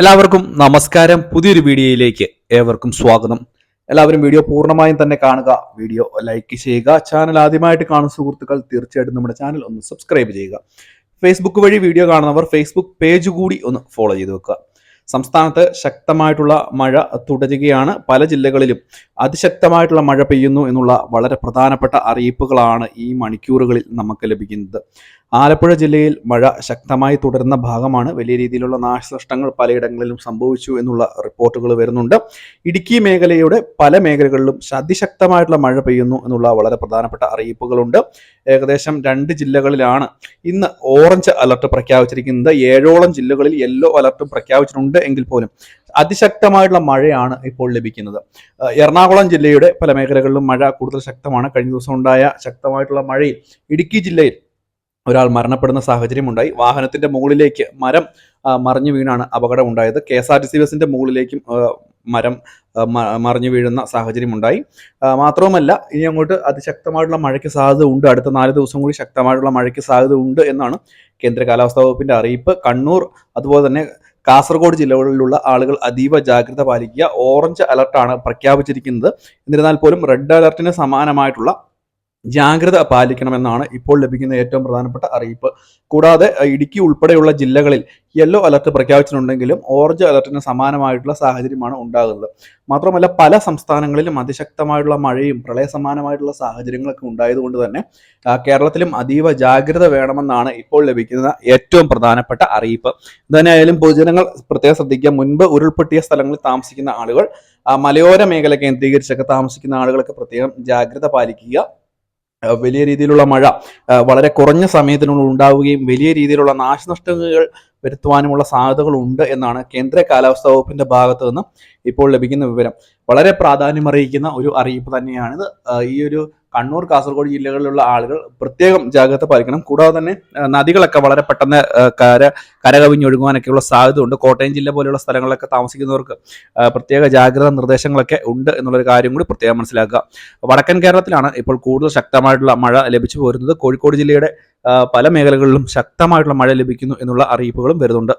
എല്ലാവർക്കും നമസ്കാരം. പുതിയൊരു വീഡിയോയിലേക്ക് ഏവർക്കും സ്വാഗതം. എല്ലാവരും വീഡിയോ പൂർണമായും തന്നെ കാണുക. വീഡിയോ ലൈക്ക് ചെയ്യുക. ചാനൽ ആദ്യമായിട്ട് കാണുന്ന സുഹൃത്തുക്കൾ തീർച്ചയായിട്ടും നമ്മുടെ ചാനൽ ഒന്ന് സബ്സ്ക്രൈബ് ചെയ്യുക. ഫേസ്ബുക്ക് വഴി വീഡിയോ കാണുന്നവർ ഫേസ്ബുക്ക് പേജ് കൂടി ഒന്ന് ഫോളോ ചെയ്ത് വെക്കുക. സംസ്ഥാനത്ത് ശക്തമായിട്ടുള്ള മഴ തുടരുകയാണ്. പല ജില്ലകളിലും അതിശക്തമായിട്ടുള്ള മഴ പെയ്യുന്നു എന്നുള്ള വളരെ പ്രധാനപ്പെട്ട അറിയിപ്പുകളാണ് ഈ മണിക്കൂറുകളിൽ നമുക്ക് ലഭിക്കുന്നത്. ആലപ്പുഴ ജില്ലയിൽ മഴ ശക്തമായി തുടരുന്ന ഭാഗമാണ്. വലിയ രീതിയിലുള്ള നാശനഷ്ടങ്ങൾ പലയിടങ്ങളിലും സംഭവിച്ചു എന്നുള്ള റിപ്പോർട്ടുകൾ വരുന്നുണ്ട്. ഇടുക്കി മേഖലയുടെ പല മേഖലകളിലും അതിശക്തമായിട്ടുള്ള മഴ പെയ്യുന്നു എന്നുള്ള വളരെ പ്രധാനപ്പെട്ട അറിയിപ്പുകളുണ്ട്. ഏകദേശം രണ്ട് ജില്ലകളിലാണ് ഇന്ന് ഓറഞ്ച് അലർട്ട് പ്രഖ്യാപിച്ചിരിക്കുന്നത്. ഏഴോളം ജില്ലകളിൽ യെല്ലോ അലർട്ടും പ്രഖ്യാപിച്ചിട്ടുണ്ട് എങ്കിൽ പോലും അതിശക്തമായിട്ടുള്ള മഴയാണ് ഇപ്പോൾ ലഭിക്കുന്നത്. എറണാകുളം ജില്ലയുടെ പല മേഖലകളിലും മഴ കൂടുതൽ ശക്തമാണ്. കഴിഞ്ഞ ദിവസം ഉണ്ടായ ശക്തമായിട്ടുള്ള മഴയിൽ ഇടുക്കി ജില്ലയിൽ ഒരാൾ മരണപ്പെടുന്ന സാഹചര്യമുണ്ടായി. വാഹനത്തിന്റെ മുകളിലേക്ക് മരം മറിഞ്ഞു വീണാണ് അപകടം ഉണ്ടായത് K S R T C ബസിന്റെ മുകളിലേക്കും മരം മറിഞ്ഞു വീഴുന്ന സാഹചര്യമുണ്ടായി. മാത്രവുമല്ല ഇനി അങ്ങോട്ട് അതിശക്തമായിട്ടുള്ള മഴയ്ക്ക് സാധ്യത ഉണ്ട്. അടുത്ത നാല് ദിവസം കൂടി ശക്തമായിട്ടുള്ള മഴയ്ക്ക് സാധ്യത ഉണ്ട് എന്നാണ് കേന്ദ്ര കാലാവസ്ഥാ വകുപ്പിന്റെ അറിയിപ്പ്. കണ്ണൂർ അതുപോലെ തന്നെ കാസർഗോഡ് ജില്ലകളിലുള്ള ആളുകൾ അതീവ ജാഗ്രത പാലിക്കുക. ഓറഞ്ച് അലർട്ടാണ് പ്രഖ്യാപിച്ചിരിക്കുന്നത്. എന്നിരുന്നാൽ പോലും റെഡ് അലർട്ടിന് സമാനമായിട്ടുള്ള ജാഗ്രത പാലിക്കണമെന്നാണ് ഇപ്പോൾ ലഭിക്കുന്ന ഏറ്റവും പ്രധാനപ്പെട്ട അറിയിപ്പ്. കൂടാതെ ഇടുക്കി ഉൾപ്പെടെയുള്ള ജില്ലകളിൽ യെല്ലോ അലർട്ട് പ്രഖ്യാപിച്ചിട്ടുണ്ടെങ്കിലും ഓറഞ്ച് അലർട്ടിന് സമാനമായിട്ടുള്ള സാഹചര്യമാണ് ഉണ്ടാകുന്നത്. മാത്രമല്ല പല സംസ്ഥാനങ്ങളിലും അതിശക്തമായിട്ടുള്ള മഴയും പ്രളയ സമാനമായിട്ടുള്ള സാഹചര്യങ്ങളൊക്കെ ഉണ്ടായതുകൊണ്ട് തന്നെ കേരളത്തിലും അതീവ ജാഗ്രത വേണമെന്നാണ് ഇപ്പോൾ ലഭിക്കുന്ന ഏറ്റവും പ്രധാനപ്പെട്ട അറിയിപ്പ്. എന്തായാലും പൊതുജനങ്ങൾ പ്രത്യേകം ശ്രദ്ധിക്കുക. മുൻപ് ഉരുൾപൊട്ടിയ സ്ഥലങ്ങളിൽ താമസിക്കുന്ന ആളുകൾ മലയോര മേഖല കേന്ദ്രീകരിച്ചൊക്കെ താമസിക്കുന്ന ആളുകളൊക്കെ പ്രത്യേകം ജാഗ്രത പാലിക്കുക. വലിയ രീതിയിലുള്ള മഴ വളരെ കുറഞ്ഞ സമയത്തിനുള്ളിൽ ഉണ്ടാവുകയും വലിയ രീതിയിലുള്ള നാശനഷ്ടങ്ങൾ വരുത്തുവാനുമുള്ള സാധ്യതകളുണ്ട് എന്നാണ് കേന്ദ്ര കാലാവസ്ഥാ വകുപ്പിന്റെ ഭാഗത്തു നിന്ന് ഇപ്പോൾ ലഭിക്കുന്ന വിവരം. വളരെ പ്രാധാന്യമറിയിക്കുന്ന ഒരു അറിയിപ്പ് തന്നെയാണിത്. ഈ ഒരു കണ്ണൂർ കാസർഗോഡ് ജില്ലകളിലുള്ള ആളുകൾ പ്രത്യേകം ജാഗ്രത പാലിക്കണം. കൂടാതെ തന്നെ നദികളൊക്കെ വളരെ പെട്ടെന്ന് കര കരകവിഞ്ഞൊഴുകുവാനൊക്കെയുള്ള സാധ്യത ഉണ്ട് കോട്ടയം ജില്ല പോലെയുള്ള സ്ഥലങ്ങളിലൊക്കെ താമസിക്കുന്നവർക്ക് പ്രത്യേക ജാഗ്രത നിർദ്ദേശങ്ങളൊക്കെ ഉണ്ട് എന്നുള്ളൊരു കാര്യം കൂടി പ്രത്യേകം മനസ്സിലാക്കുക. വടക്കൻ കേരളത്തിലാണ് ഇപ്പോൾ കൂടുതൽ ശക്തമായിട്ടുള്ള മഴ ലഭിച്ചു പോരുന്നത്. കോഴിക്കോട് ജില്ലയുടെ പല മേഖലകളിലും ശക്തമായിട്ടുള്ള മഴ ലഭിക്കുന്നു എന്നുള്ള അറിയിപ്പുകളും വരുന്നുണ്ട്.